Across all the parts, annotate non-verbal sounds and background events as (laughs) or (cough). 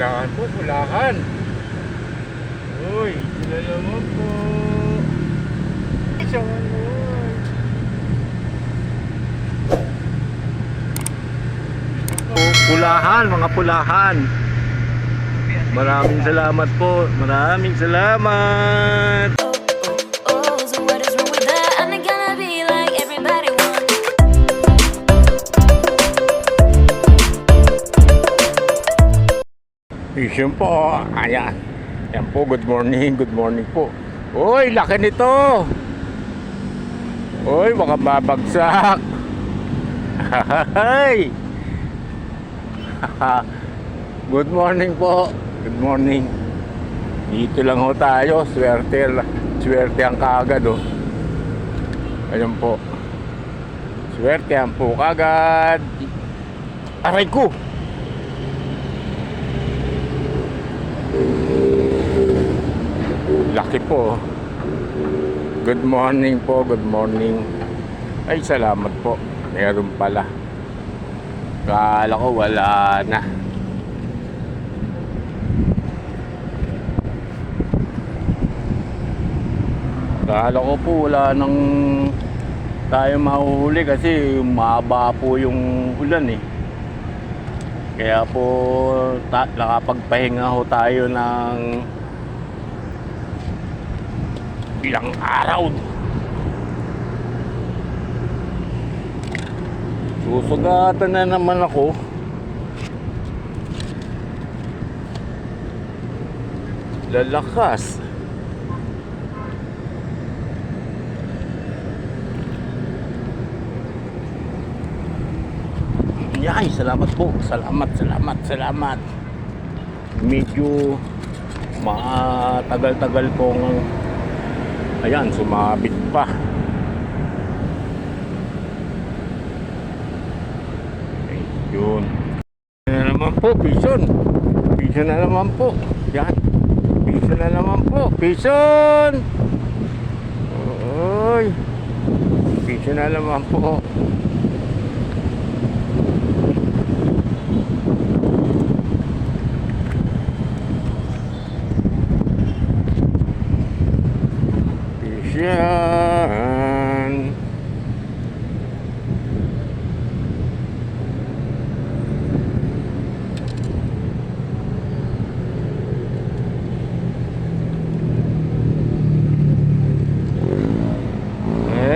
Pulahan po, pulahan. Uy, naman po. Isang. Pulahan, mga pulahan. Maraming salamat po. Maraming salamat. Vision po. Ayan. Yan po, good morning, good morning po. Uy, laki nito. Uy, baka babagsak. Hay. (laughs) good morning po. Good morning. Dito lang ho tayo. Swerte, swerte ang kagad oh. Ayan po. Swerte ang po kagad. Aray ko. Laki po. Good morning po, good morning. Ay, salamat po. Meron pala. Kala ko wala na. Kala ko po wala nang tayo mahuhuli kasi mahaba po yung ulan eh. Kaya po ta- nakapagpahinga ho tayo ng ilang araw. Susugatan na naman ako. Lalakas. Yay, salamat po. Salamat, salamat, salamat. Medyo matagal-tagal pong ayan, sumabit pa. Yun. Na naman po, pison. Pison na naman po. Yan. Pison na naman po. Pison! Oy. Pison na naman po. Yan.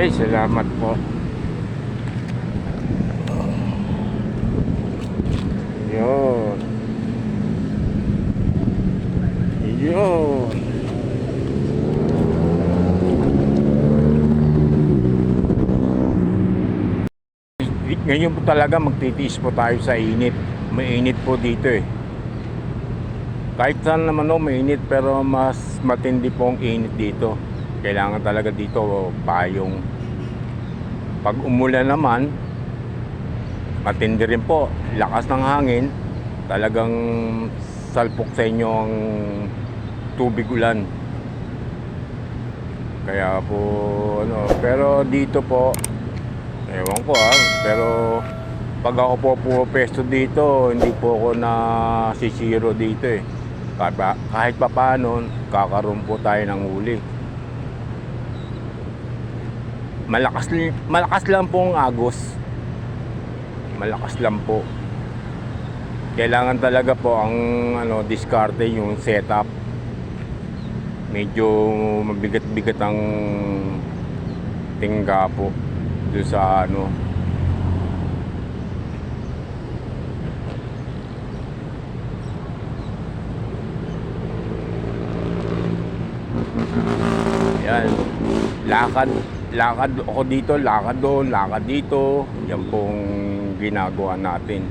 Ay, salamat po. Yun. Yun. Ngayon po talaga magtitiis po tayo sa init. Mainit po dito eh. Kahit saan naman o mainit pero mas matindi po ang init dito. Kailangan talaga dito payong. Pag umulan naman, matindi rin po. Lakas ng hangin, talagang salpok sa inyo ang tubig ulan. Kaya po, ano, pero dito po, Ewan ko ah, pero pag ako po pupesto dito, hindi po ako na sisiro dito eh. Kahit pa, kahit pa paano, kakaroon po tayo ng huli. Malakas, malakas lang po ang agos. Malakas lang po. Kailangan talaga po ang ano, diskarte yung setup. Medyo mabigat-bigat ang tingga po doon sa ano yan lakad lakad ako dito lakad doon lakad dito yan pong ginagawa natin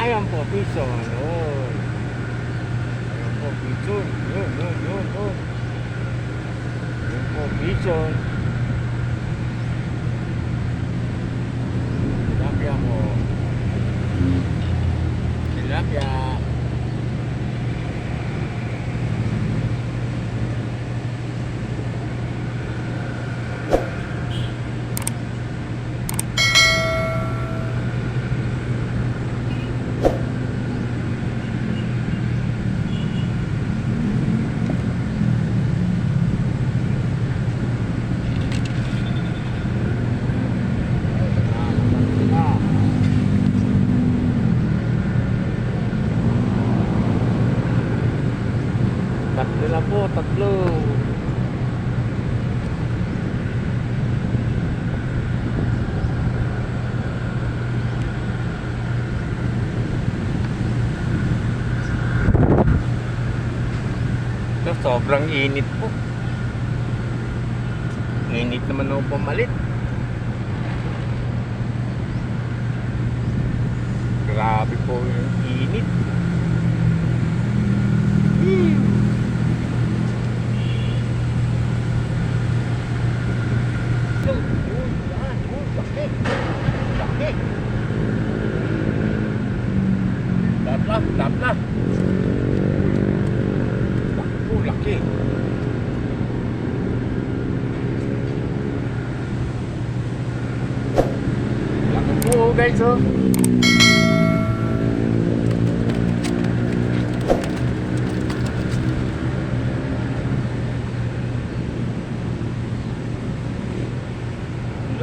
ayan po piso ano Ayan po, pigeon. Yun, yun, yun, yun. Ayan po, pigeon. Tilapia mo. Sobrang init po. Init naman ako pumalit. Grabe po yung init. Hmm. Uy, uy, yan, uy, laki. Laki. Tapla, tapla. Laki po, laki. Laki po guys oh.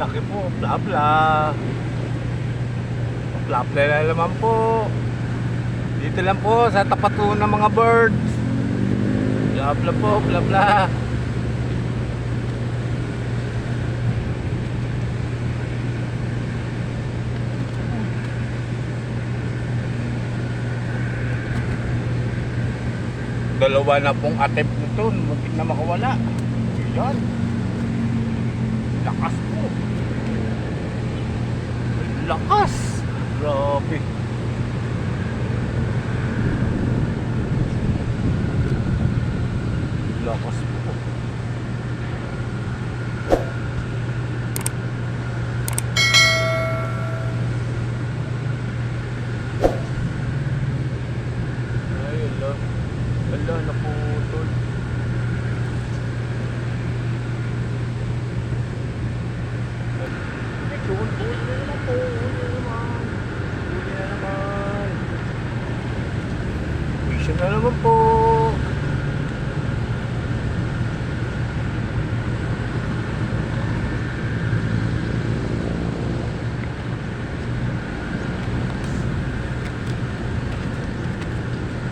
Laki po, bla bla. Bla bla na naman po. Dito lang po sa tapat po ng mga birds. Bla bla po, bla bla. Dalawa na pong attempt nito, muntik na makawala. Yan. Lakas. Lakas. Grabe. Lakas po. Ay, ala. Ala, naputol. Medyo huli na naman po. Huli na naman. Huli na naman. Vision na naman po.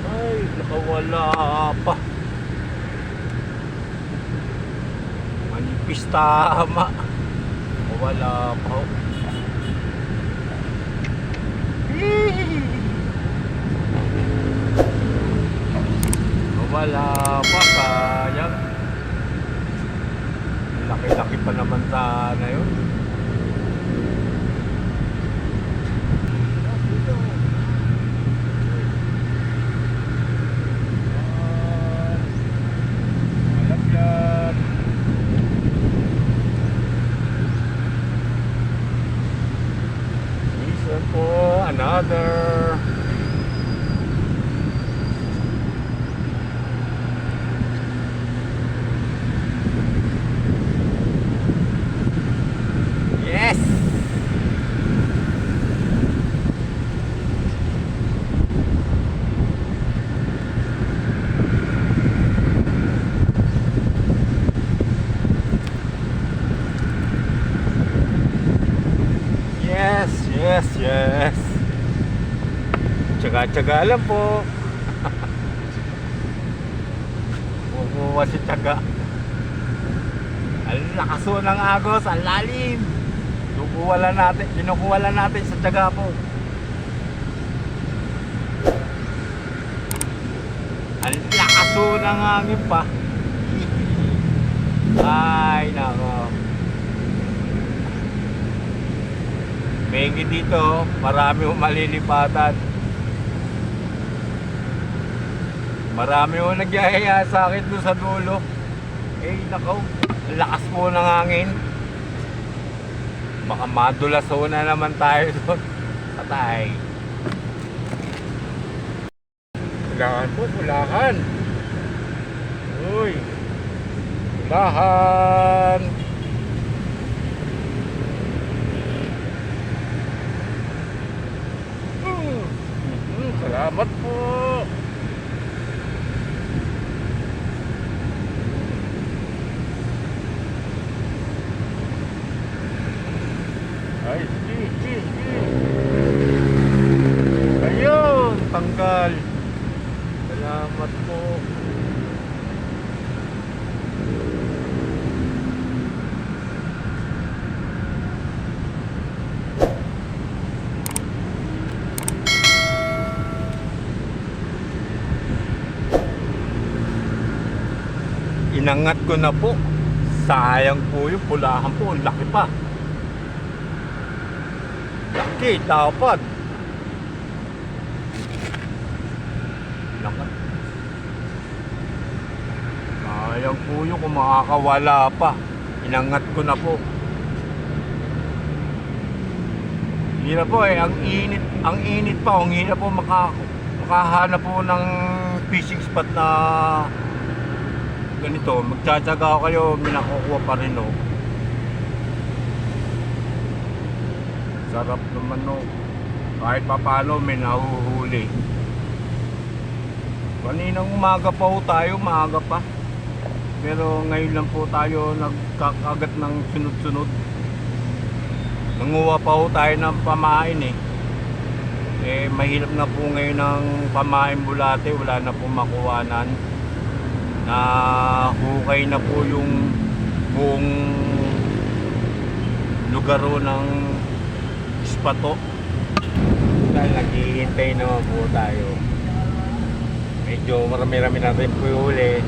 Ay, nakawala pa. Manipis tama. Nakawala pa. Nakawala pa, sayang. Laki-laki pa naman sana yun. Po, Tsaga-tsaga po. (laughs) Kukuha si tsaga. Ang lakas po ng agos, ang lalim. Kukuha lang natin, kinukuha lang natin sa tsaga po. Ang lakas po ng hangin pa. (laughs) Ay, nako. Mayigit dito, marami malilipatan. Marami yung nagyayaya sa akin doon sa dulo. Eh, nakaw, lakas po ng hangin. Baka madulas ho na naman tayo (laughs) doon. Patay. Kulahan po, kulahan. Uy. Kulahan. Hmm. Hmm, Salamat po. Ay, si, si, si. Ayun, tanggal. Salamat po. Inangat ko na po. Sayang po yung pulahan po. Laki pa. Laki, dapat. Laki. Sayang po yung kung makakawala pa. Inangat ko na po. Hirap po eh, ang init, ang init pa, ang hirap po maka, makahanap po ng fishing spot na ganito. Magtsatsaga kayo, may nakukuha pa rin oh. Sarap naman no. Kahit papalo may nahuhuli. Kaninang umaga pa ho tayo, maaga pa. Pero ngayon lang po tayo nagkakagat ng sunod-sunod. Nanguha pa ho tayo ng pamain eh. Eh, mahirap na po ngayon ng pamain bulate, wala na po makuwanan. Na hukay na po yung buong lugar ho ng ispato. Dahil naghihintay naman po tayo. Medyo marami-rami na rin po yung huli.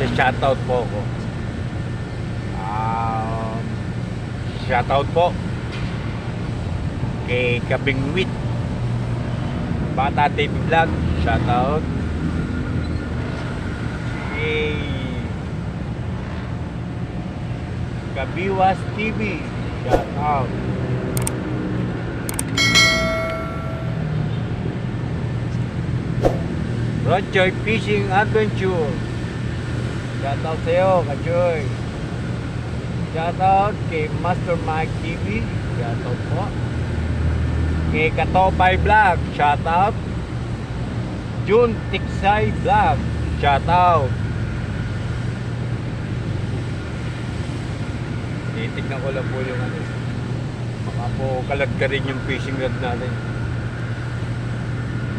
Sa shoutout po ako. Um, shoutout po kay Kabingwit Bata TV Vlog shoutout kay Kabiwas TV shoutout Rodjoy Fishing Adventure shoutout sa'yo Kajoy Shoutout kay Master Mike TV. Shoutout po. Kay Katopay Vlog. Shoutout. June Tiksay Vlog. Shoutout. Titignan ko lang po yung ano. Baka po kalag ka rin yung fishing rod natin.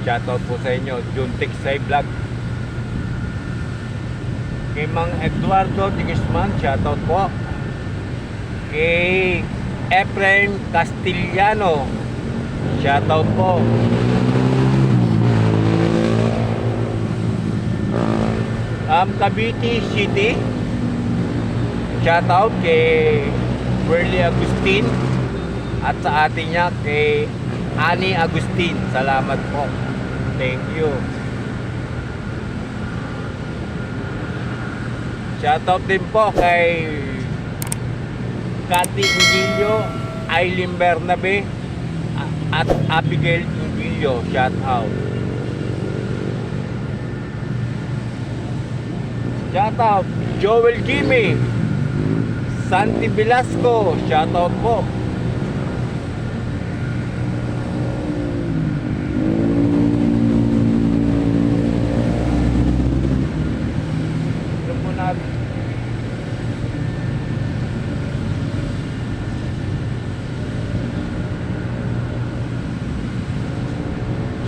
Shoutout po sa inyo. June Tiksay Vlog. Kay Mang Eduardo Digisman. Shoutout po kay Efrain Castillano. Shoutout po. Um, Cavite City. Shoutout kay Burley Agustin at sa atin niya kay Ani Agustin. Salamat po. Thank you. Shoutout din po kay Cathy Ingilio, Aileen Bernabe, at Abigail Ingilio. Shout out. Shout out. Joel Jimmy. Santi Velasco. Shout out po. Ito po natin.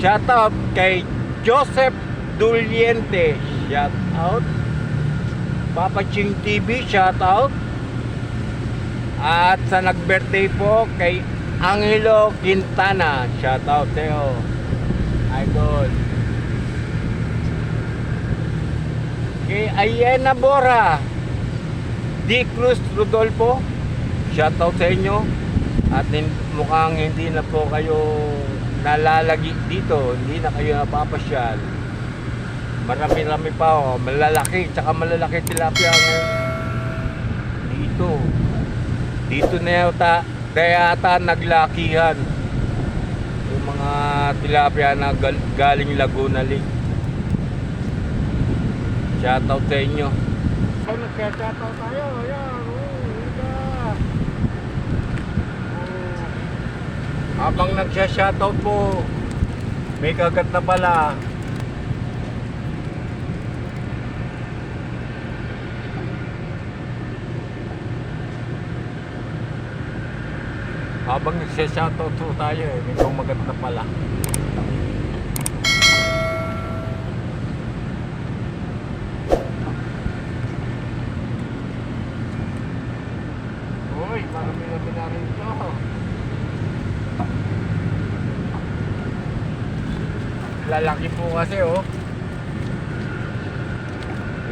Shout out kay Joseph Duliente. Shout out. Papa Ching TV, shout out. At sa nag-birthday po kay Angelo Quintana. Shout out Teo. Idol. Kay Ayena Bora. D. Cruz Rodolfo. Shout out sa inyo. At mukhang hindi na po kayo nalalagi dito. Hindi na kayo napapasyal. Marami-rami pa oh. Malalaki. Tsaka malalaki tilapia ngayon. Dito. Na yata, kaya yata naglakihan. Yung mga tilapia na gal- galing Laguna Lake. Shoutout sa inyo. Oh, nagka-shoutout tayo. Ayan. Oh, Habang nagsya-shoutout po, may kagat na pala. Habang nagsya-shoutout po tayo eh, kumagat na pala. Uy, marami-rami na rin ito. Lalaki po kasi oh.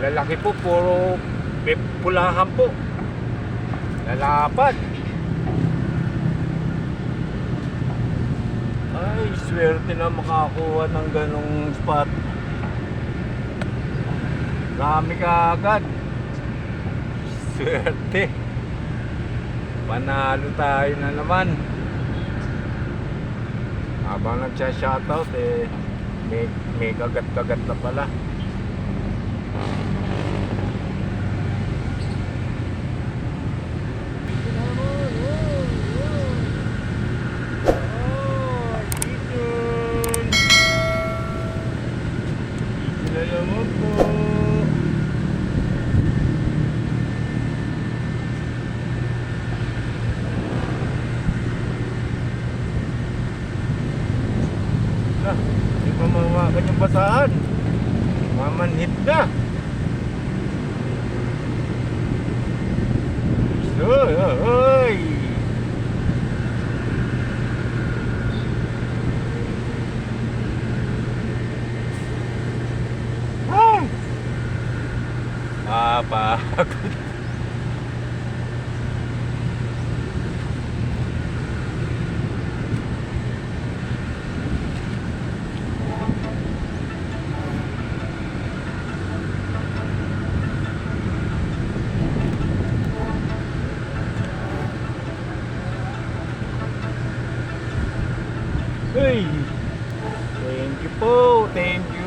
lalaki po, puro pulahan po. Lalapad. Ay, swerte na makakuha ng ganong spot. Dami ka agad. Swerte. Panalo tayo na naman. Habang nagsha-shoutout eh, may, may kagat-kagat na pala. Oh, Jason! Kilala mo po. Na, hindi pa mawakan yung basahan. Mamanhit na. Oy, Hey! Thank you po, thank you.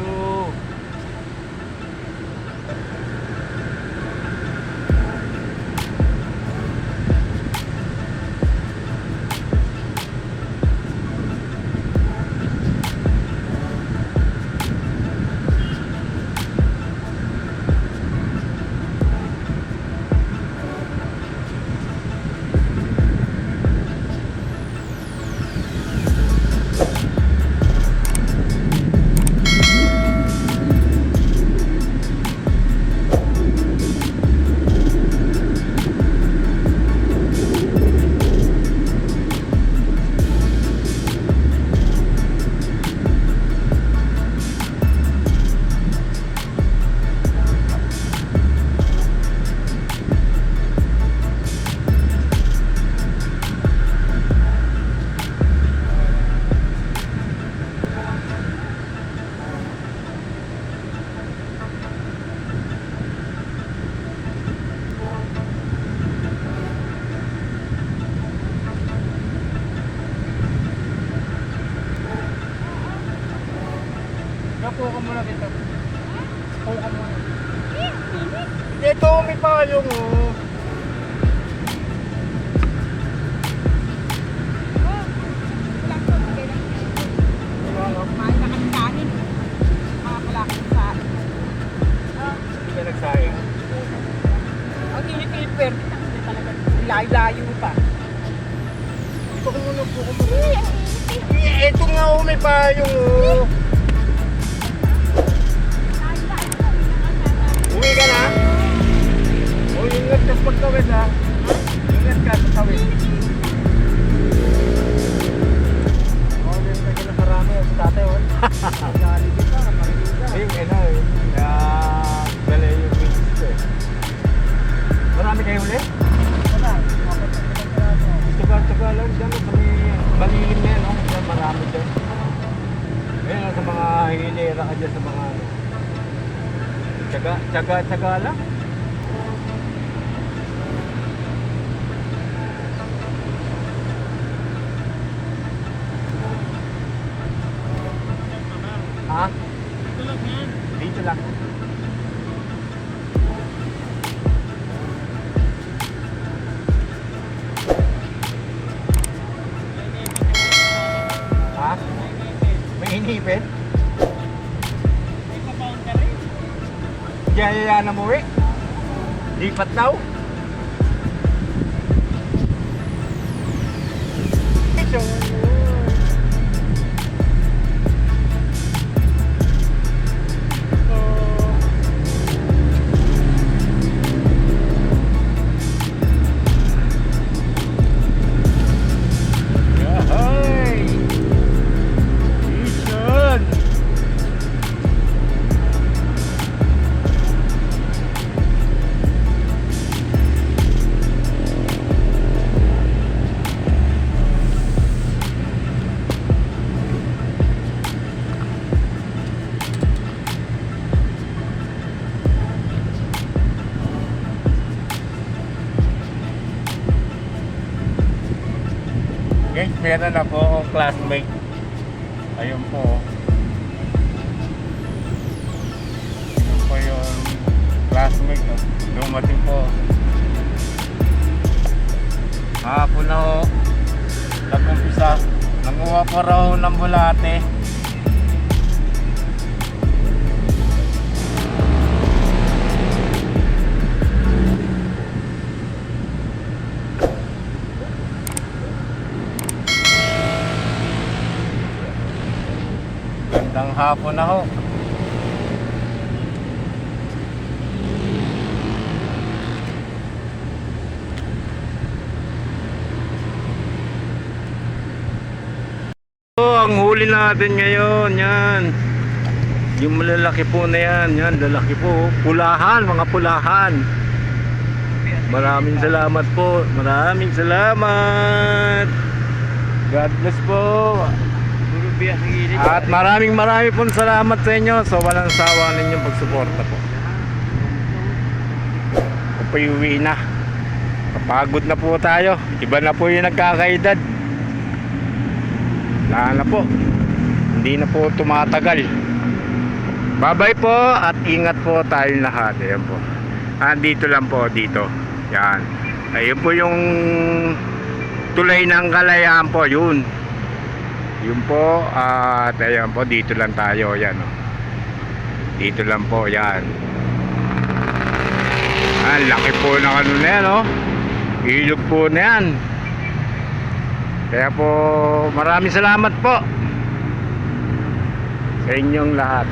Kayo ulit? Lang dyan. Sa may malilim na yan, no? Marami dyan. Ayun, sa mga hilera ka dyan sa mga. Tsaga, tsaga, tsaga lang. đi phấn đấu Thank you. Guys, meron ako akong classmate. Ayun po. Ayun po yung classmate. oh. Dumating po. Hapon na ho. Nag-umpisa. Nanguha po raw ng bulate. Hapon na ho. Oh, ang huli natin ngayon, yan. Yung malalaki po na yan, yan, lalaki po. Pulahan, mga pulahan. Maraming salamat po. Maraming salamat. God bless po. Biyak ng init. At maraming maraming pong salamat sa inyo sa walang sawa ninyong pagsuporta po. Ako po uwi na. Kapagod na po tayo. Iba na po yung nagkakaedad. Wala na po. Hindi na po tumatagal. Bye-bye po at ingat po tayo lahat. Ayan po. Andito lang po dito. Yan. Ayun po yung tulay ng kalayaan po. Yun. Yun po, at ayan po, dito lang tayo, yan o. Dito lang po, yan. Ah, laki po ng ano na yan, o. Ilog po na yan. Kaya po, maraming salamat po. Sa inyong lahat.